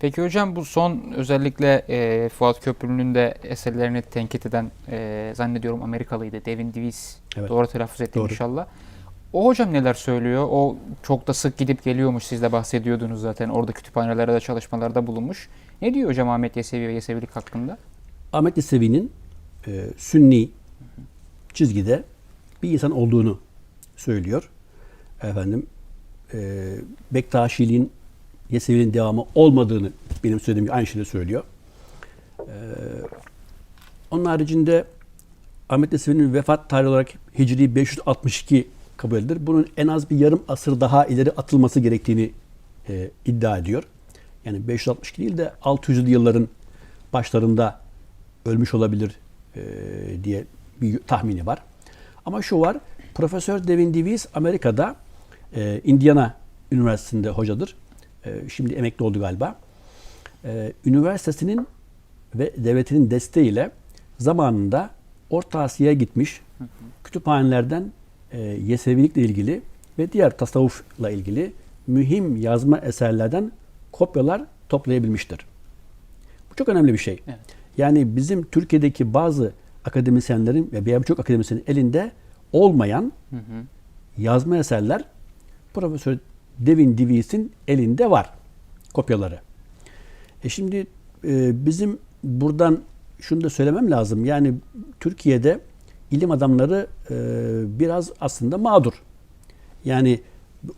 Peki hocam bu son özellikle e, Fuat Köprülü'nün de eserlerini tenkit eden e, zannediyorum Amerikalıydı. Devin Davis. Evet. Doğru telaffuz ettim Doğru. inşallah. O hocam neler söylüyor? O çok da sık gidip geliyormuş. Siz de bahsediyordunuz zaten. Orada kütüphanelerde de çalışmalarda bulunmuş. Ne diyor hocam Ahmet Yesevi ve Yesevilik hakkında? Ahmet Yesevi'nin e, sünni çizgide bir insan olduğunu söylüyor. Efendim e, Bektaşiliğin Yesevi'nin devamı olmadığını benim söylediğim gibi aynı şeyi söylüyor. E, onun haricinde Ahmet Yesevi'nin vefat tarihi olarak Hicri 562 kabul edilir. Bunun en az bir yarım asır daha ileri atılması gerektiğini e, iddia ediyor. Yani 562 değil de 600'lü yılların başlarında ölmüş olabilir e, diye bir tahmini var. Ama şu var, Profesör Devin Davis Amerika'da e, Indiana Üniversitesi'nde hocadır. E, şimdi emekli oldu galiba. E, üniversitesinin ve devletinin desteğiyle zamanında Orta Asya'ya gitmiş, kütüphanelerden e, Yesevilikle ilgili ve diğer tasavvufla ilgili mühim yazma eserlerden kopyalar toplayabilmiştir. Bu çok önemli bir şey. Evet. Yani bizim Türkiye'deki bazı akademisyenlerin ve birçok akademisyenin elinde olmayan Hı hı. yazma eserler Profesör Devin Davis'in elinde var kopyaları. E şimdi e, bizim buradan şunu da söylemem lazım. Yani Türkiye'de ilim adamları e, biraz aslında mağdur. Yani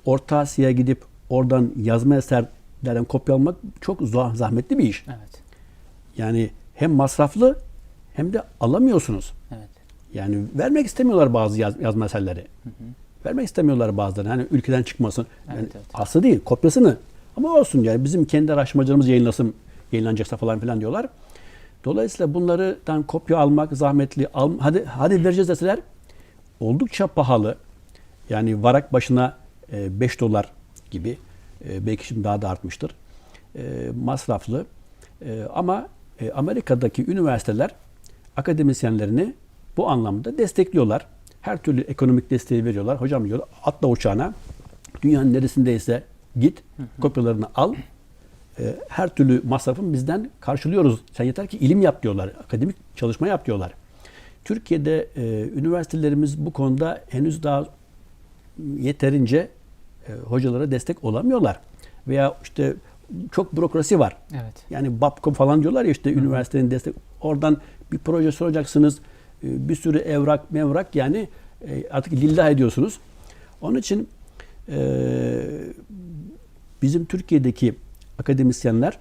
Orta Asya'ya gidip oradan yazma eserlerden kopya almak çok zah- zahmetli bir iş. Evet. Yani hem masraflı hem de alamıyorsunuz. Evet. Yani vermek istemiyorlar bazı yaz, yazma eserleri. Vermek istemiyorlar bazıları. Hani ülkeden çıkmasın. Yani Evet, evet. Aslı değil, kopyasını. Ama olsun yani bizim kendi araştırmacılarımız yayınlasın, yayınlanacaksa falan filan diyorlar. Dolayısıyla bunlardan kopya almak zahmetli. Al, hadi hadi vereceğiz deseler oldukça pahalı. Yani varak başına 5 dolar gibi. E, belki şimdi daha da artmıştır. E, masraflı. E, ama e, Amerika'daki üniversiteler akademisyenlerini bu anlamda destekliyorlar. Her türlü ekonomik desteği veriyorlar. Hocam diyor atla uçağına dünyanın neresindeyse git kopyalarını al. E, her türlü masrafın bizden karşılıyoruz. Sen yeter ki ilim yap diyorlar. Akademik çalışma yap diyorlar. Türkiye'de e, üniversitelerimiz bu konuda henüz daha yeterince e, hocalara destek olamıyorlar. Veya işte çok bürokrasi var. Evet. Yani Babkom falan diyorlar ya işte üniversitenin destek. Oradan bir proje soracaksınız. E, Bir sürü evrak mevrak yani e, artık lillah ediyorsunuz. Onun için e, bizim Türkiye'deki akademisyenler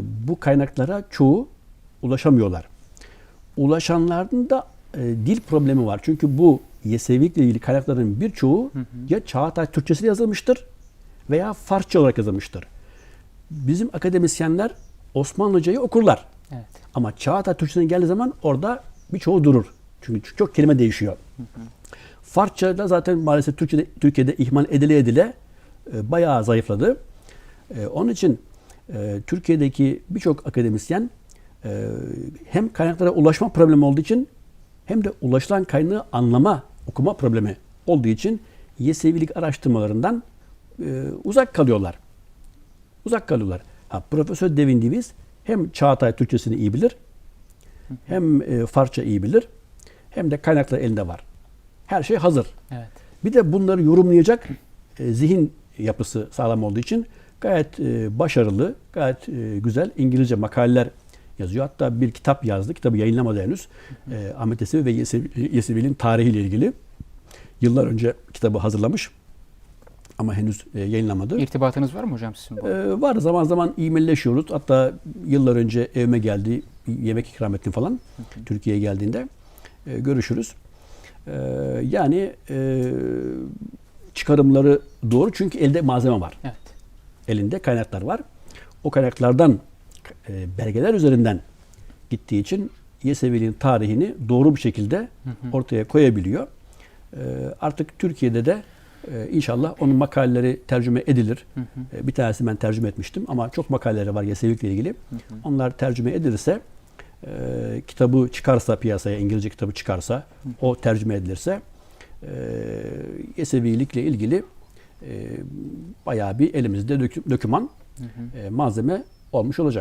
bu kaynaklara çoğu ulaşamıyorlar. Ulaşanların da dil problemi var. Çünkü bu Yesevilikle ilgili kaynakların birçoğu ya Çağatay Türkçesiyle yazılmıştır veya Farsça olarak yazılmıştır. Bizim akademisyenler Osmanlıcayı okurlar. Evet. Ama Çağatay Türkçesi'ne geldiği zaman orada birçoğu durur. Çünkü çok kelime değişiyor. Farsça da zaten maalesef Türkiye'de, Türkiye'de ihmal edile edile e, bayağı zayıfladı. E, onun için e, Türkiye'deki birçok akademisyen e, hem kaynaklara ulaşma problemi olduğu için hem de ulaşılan kaynağı anlama, okuma problemi olduğu için Yesevilik araştırmalarından e, uzak kalıyorlar. Uzak kalıyorlar. Ha, Profesör Devin Davis hem Çağatay Türkçesini iyi bilir, hem e, Farsça iyi bilir, hem de kaynaklar elinde var. Her şey hazır. Evet. Bir de bunları yorumlayacak e, zihin yapısı sağlam olduğu için gayet e, başarılı, gayet e, güzel İngilizce makaleler yazıyor. Hatta bir kitap yazdı. Kitabı yayınlamadı henüz. E, Ahmet Yesevi ve Yesevi- Yesevi'nin tarihiyle ilgili. Yıllar önce kitabı hazırlamış. Ama henüz e, yayınlamadı. İrtibatınız var mı hocam sizin bu? Ee, var zaman zaman e-mailleşiyoruz. Hatta yıllar önce evime geldi. Yemek ikram ettim falan. Türkiye'ye geldiğinde. Ee, görüşürüz. Ee, yani e, çıkarımları doğru. Çünkü elde malzeme var. Evet. Elinde kaynaklar var. O kaynaklardan e, belgeler üzerinden gittiği için Yesevi'nin tarihini doğru bir şekilde ortaya koyabiliyor. Ee, artık Türkiye'de de e, inşallah onun makaleleri tercüme edilir. E, bir tanesi ben tercüme etmiştim ama çok makaleleri var Yesevilikle ilgili. Onlar tercüme edilirse e, kitabı çıkarsa piyasaya, İngilizce kitabı çıkarsa, o tercüme edilirse e, Yesevilikle ilgili e, bayağı bir elimizde dökü- döküman, e, malzeme olmuş olacak.